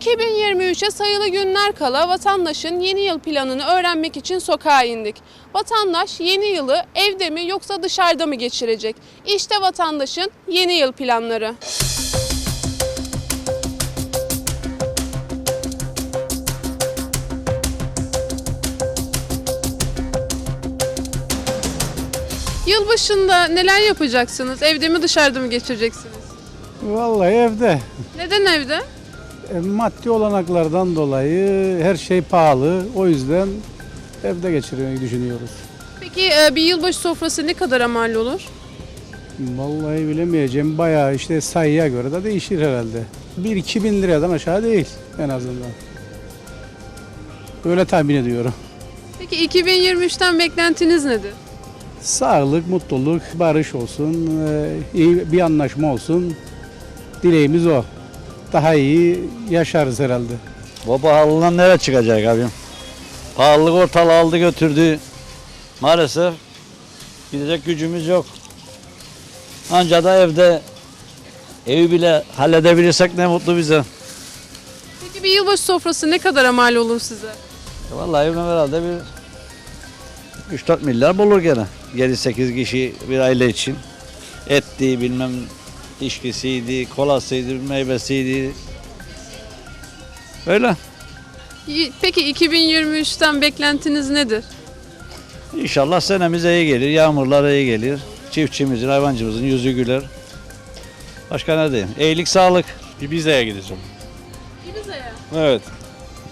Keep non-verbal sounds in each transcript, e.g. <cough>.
2023'e sayılı günler kala vatandaşın yeni yıl planını öğrenmek için sokağa indik. Vatandaş yeni yılı evde mi yoksa dışarıda mı geçirecek? İşte vatandaşın yeni yıl planları. Yılbaşında neler yapacaksınız? Evde mi dışarıda mı geçireceksiniz? Vallahi evde. Neden evde? E, Maddi olanaklardan dolayı her şey pahalı. O yüzden evde geçirmeyi düşünüyoruz. Peki e, bir yılbaşı sofrası ne kadar mal olur? Vallahi bilemeyeceğim. Bayağı işte sayıya göre de değişir herhalde. 1-2 bin liradan aşağı değil en azından. Öyle tahmin ediyorum. Peki 2023'ten beklentiniz nedir? Sağlık, mutluluk, barış olsun, e, iyi bir anlaşma olsun. Dileğimiz o. Daha iyi yaşarız herhalde. Bu pahalılığından nereye çıkacak abim? Pahalılık ortalığı aldı götürdü. Maalesef gidecek gücümüz yok. Anca da evde evi bile halledebilirsek ne mutlu bize. Peki bir yılbaşı sofrası ne kadar mal olur size? Vallahi evim herhalde bir 3-4 milyar bulur gene. 7-8 kişi bir aile için. Etti bilmem içkisiydi, kolasıydı, meyvesiydi. Öyle. Peki 2023'ten beklentiniz nedir? İnşallah senemiz iyi gelir, yağmurlar iyi gelir. Çiftçimizin, hayvancımızın yüzü güler. Başka ne diyeyim? İyilik, sağlık. Ibiza'ya gideceğim. Ibiza'ya. Evet.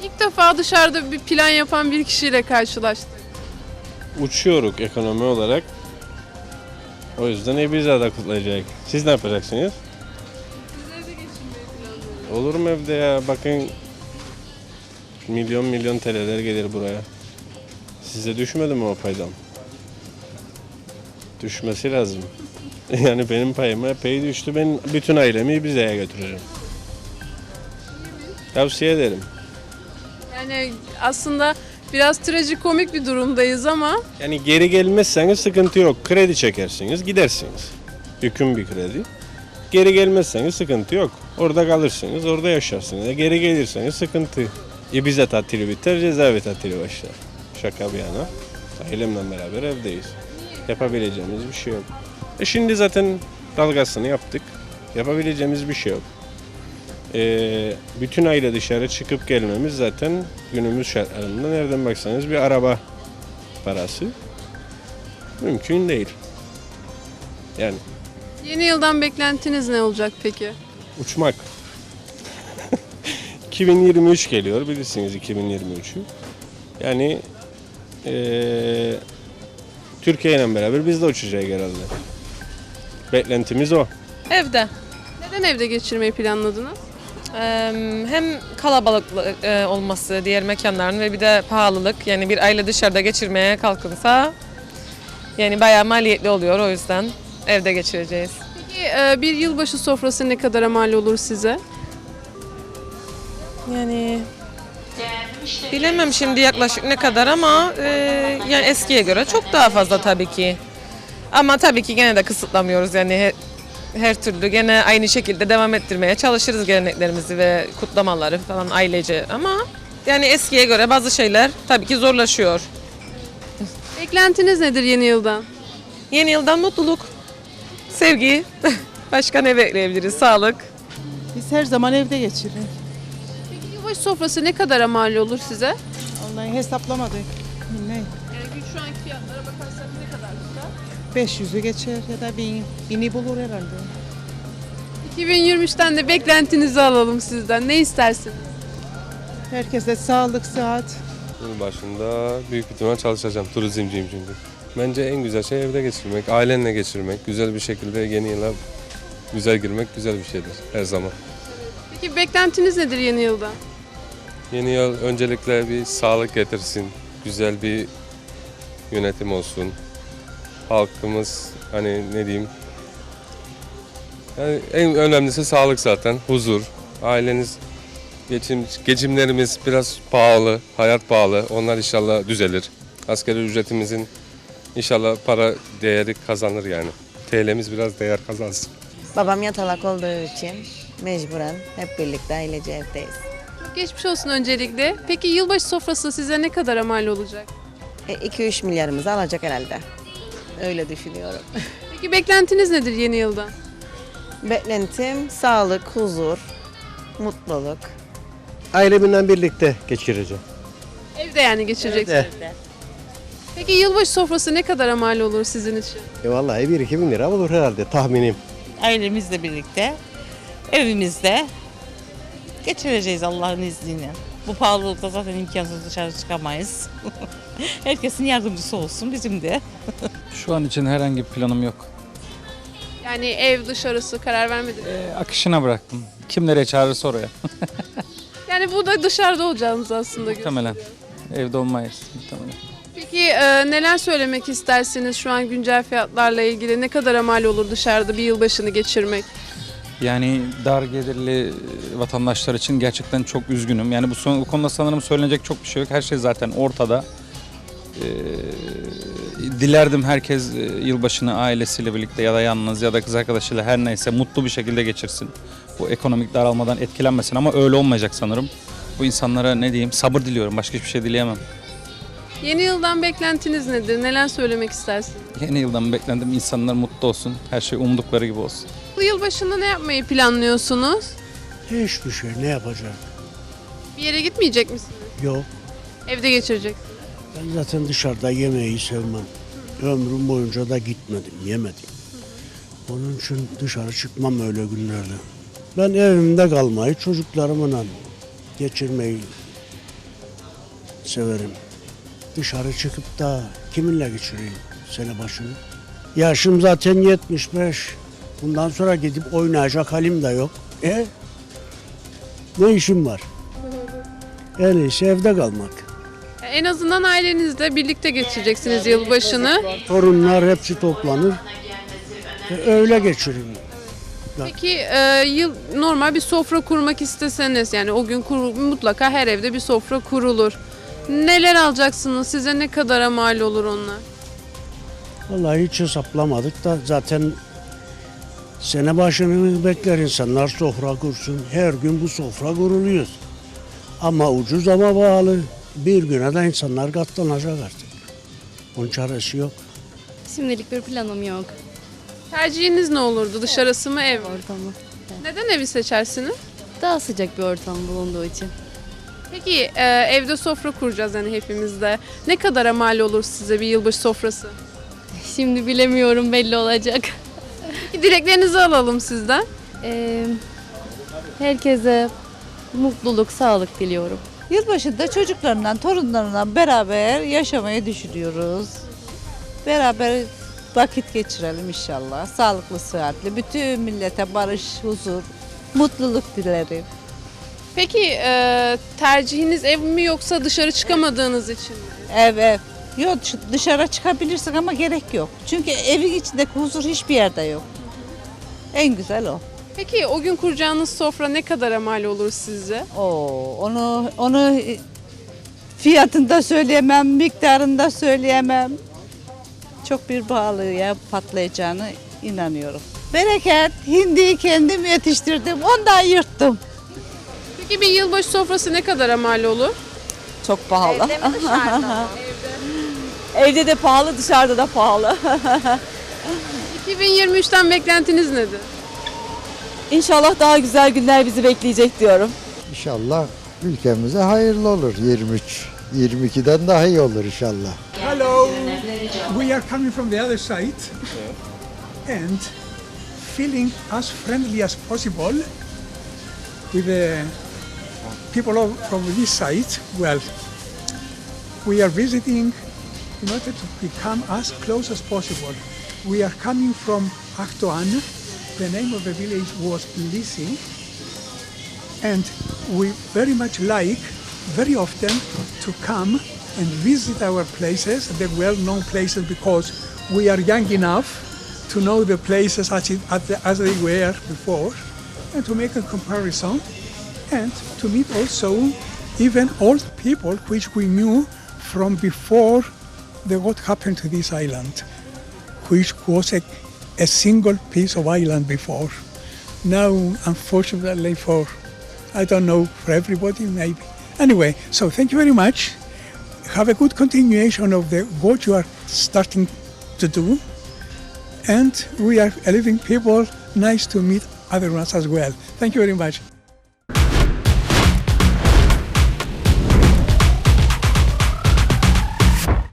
İlk defa dışarıda bir plan yapan bir kişiyle karşılaştık. Uçuyoruz ekonomi olarak. O yüzden Ibiza'da kutlayacak. Siz ne yapacaksınız? Olur mu evde ya? Bakın milyon milyon TL'ler gelir buraya. Size düşmedi mi o paydan? Düşmesi lazım. <laughs> Yani benim payıma epey düştü. Ben bütün ailemi Ibiza'ya götüreceğim. Tavsiye ederim. Yani aslında biraz trajikomik bir durumdayız ama Yani geri gelmezseniz sıkıntı yok. Kredi çekersiniz, gidersiniz. Yükün bir kredi. Geri gelmezseniz sıkıntı yok. Orada kalırsınız, orada yaşarsınız. E, Geri gelirseniz sıkıntı. Ibiza tatili biter, cezaevi tatili başlar. Şaka bir yana. Ailemle beraber evdeyiz. Yapabileceğimiz bir şey yok. E şimdi zaten dalgasını yaptık. Yapabileceğimiz bir şey yok. E, bütün aile dışarı çıkıp gelmemiz zaten günümüz şartlarında nereden baksanız bir araba parası mümkün değil. Yani yeni yıldan beklentiniz ne olacak peki? uçmak. <laughs> 2023 geliyor bilirsiniz 2023'ü. Yani eee Türkiye ile beraber biz de uçacağız herhalde. Beklentimiz o. Evde. Neden evde geçirmeyi planladınız? Hem kalabalık e, olması diğer mekanların ve bir de pahalılık. Yani bir aile dışarıda geçirmeye kalkınsa yani bayağı maliyetli oluyor o yüzden evde geçireceğiz. Peki e, bir yılbaşı sofrası ne kadar mal olur size? Yani bilemem şimdi yaklaşık ne kadar ama e, yani eskiye göre çok daha fazla tabii ki. Ama tabii ki gene de kısıtlamıyoruz yani her, türlü gene aynı şekilde devam ettirmeye çalışırız geleneklerimizi ve kutlamaları falan ailece ama yani eskiye göre bazı şeyler tabii ki zorlaşıyor. Beklentiniz nedir yeni yıldan? Yeni yıldan mutluluk, sevgi, <laughs> başka ne bekleyebiliriz? Sağlık. Biz her zaman evde geçiririk. Peki yılbaşı sofrası ne kadar mal olur size? Vallahi hesaplamadık. Ne? 500'ü geçer ya da 1000, 1000'i bulur herhalde. 2023'ten de beklentinizi alalım sizden. Ne istersiniz? Herkese sağlık, sıhhat. Yıl başında büyük bir ihtimal çalışacağım. Turizmciyim çünkü. Bence en güzel şey evde geçirmek, ailenle geçirmek, güzel bir şekilde yeni yıla güzel girmek güzel bir şeydir her zaman. Peki beklentiniz nedir yeni yıldan? Yeni yıl öncelikle bir sağlık getirsin, güzel bir yönetim olsun. Halkımız hani ne diyeyim, yani en önemlisi sağlık zaten, huzur. Aileniz, geçim, geçimlerimiz biraz pahalı, hayat pahalı. Onlar inşallah düzelir. Asgari ücretimizin inşallah para değeri kazanır yani. TL'miz biraz değer kazansın. Babam yatalak olduğu için mecburen hep birlikte ailece evdeyiz. Geçmiş olsun öncelikle. Peki yılbaşı sofrası size ne kadar mal olacak? 2-3 E, milyarımızı alacak herhalde. Öyle düşünüyorum. <laughs> Peki beklentiniz nedir yeni yıldan? Beklentim sağlık, huzur, mutluluk. ailemle birlikte geçireceğim. Evde yani geçireceksiniz. Peki yılbaşı sofrası ne kadar mal olur sizin için? E vallahi 1-2 bin lira olur herhalde tahminim. ailemizle birlikte evimizde geçireceğiz Allah'ın izniyle. Bu pahalılıkta zaten imkansız dışarı çıkamayız. <laughs> <laughs> Herkesin yardımcısı olsun bizim de. <laughs> Şu an için herhangi bir planım yok. Yani ev dışarısı karar vermediniz. E, akışına bıraktım. Kim nereye çağırırsa oraya. <laughs> Yani bu da dışarıda olacağımız aslında. Muhtemelen. Evde olmayız. Muhtemelen. Peki e, neler söylemek istersiniz şu an güncel fiyatlarla ilgili? Ne kadar mal olur dışarıda bir yılbaşını geçirmek? Yani dar gelirli vatandaşlar için gerçekten çok üzgünüm. Yani bu, son, bu konuda sanırım söylenecek çok bir şey yok. Her şey zaten ortada. Ee, dilerdim herkes e, yılbaşını ailesiyle birlikte ya da yalnız ya da kız arkadaşıyla her neyse mutlu bir şekilde geçirsin. Bu ekonomik daralmadan etkilenmesin ama öyle olmayacak sanırım. Bu insanlara ne diyeyim sabır diliyorum. Başka hiçbir şey dileyemem. Yeni yıldan beklentiniz nedir? Neler söylemek istersiniz? Yeni yıldan beklendim insanlar mutlu olsun. Her şey umdukları gibi olsun. Bu yılbaşında ne yapmayı planlıyorsunuz? Hiçbir şey ne yapacağım? Bir yere gitmeyecek misiniz? Yok. Evde geçirecek. Ben zaten dışarıda yemeği sevmem. Ömrüm boyunca da gitmedim, yemedim. Onun için dışarı çıkmam öyle günlerde. Ben evimde kalmayı, çocuklarımla geçirmeyi severim. Dışarı çıkıp da kiminle geçireyim sene başını? Yaşım zaten 75. Bundan sonra gidip oynayacak halim de yok. E? Ne işim var? En iyisi evde kalmak. En azından ailenizle birlikte geçireceksiniz yılbaşını. Torunlar hepsi toplanır. E, öyle geçirin. Peki e, yıl normal bir sofra kurmak isteseniz yani o gün kur- mutlaka her evde bir sofra kurulur. Neler alacaksınız? Size ne kadara mal olur onlar? Vallahi hiç hesaplamadık da zaten sene başını bekler insanlar sofra kursun. Her gün bu sofra kuruluyor. Ama ucuz ama pahalı. Bir güne de insanlar katlanacak artık. Onun çaresi yok. Şimdilik bir planım yok. Tercihiniz ne olurdu? Dışarısı mı ev mi? Ortamı. Neden evi seçersiniz? Daha sıcak bir ortam bulunduğu için. Peki e, evde sofra kuracağız yani hepimizde. Ne kadara mal olur size bir yılbaşı sofrası? <laughs> Şimdi bilemiyorum belli olacak. Peki dileklerinizi alalım sizden. Ee, herkese mutluluk, sağlık diliyorum. Yılbaşında çocuklarla, torunlarla beraber yaşamayı düşünüyoruz. Beraber vakit geçirelim inşallah. Sağlıklı, sıhhatli. Bütün millete barış, huzur, mutluluk dilerim. Peki e, tercihiniz ev mi yoksa dışarı çıkamadığınız için mi? Ev ev. Yok dışarı çıkabilirsin ama gerek yok. Çünkü evin içindeki huzur hiçbir yerde yok. En güzel o. Peki o gün kuracağınız sofra ne kadara mal olur sizce? Oo, onu onu fiyatında söyleyemem, miktarında söyleyemem. Çok bir pahalıya patlayacağını inanıyorum. Bereket, hindiyi kendim yetiştirdim, ondan yırttım. Peki bir yılbaşı sofrası ne kadara mal olur? Çok pahalı. Evde mi dışarıda mı? <laughs> Evde de pahalı, dışarıda da pahalı. <laughs> 2023'ten beklentiniz nedir? İnşallah daha güzel günler bizi bekleyecek diyorum. İnşallah ülkemize hayırlı olur 23. 22'den daha iyi olur inşallah. Hello. We are coming from the other side and feeling as friendly as possible with the people of, from this side. Well, we are visiting in order to become as close as possible. We are coming from Aktoan. The name of the village was Lisi. And we very much like very often to come and visit our places, the well-known places, because we are young enough to know the places as, it, as, the- as they were before, and to make a comparison, and to meet also even old people which we knew from before the, what happened to this island, which was a, a single piece of island before. Now, unfortunately for I don't know for everybody, maybe. Anyway, so thank you very much. Have a good continuation of the what you are starting to do. And we are living people. Nice to meet other ones as well. Thank you very much.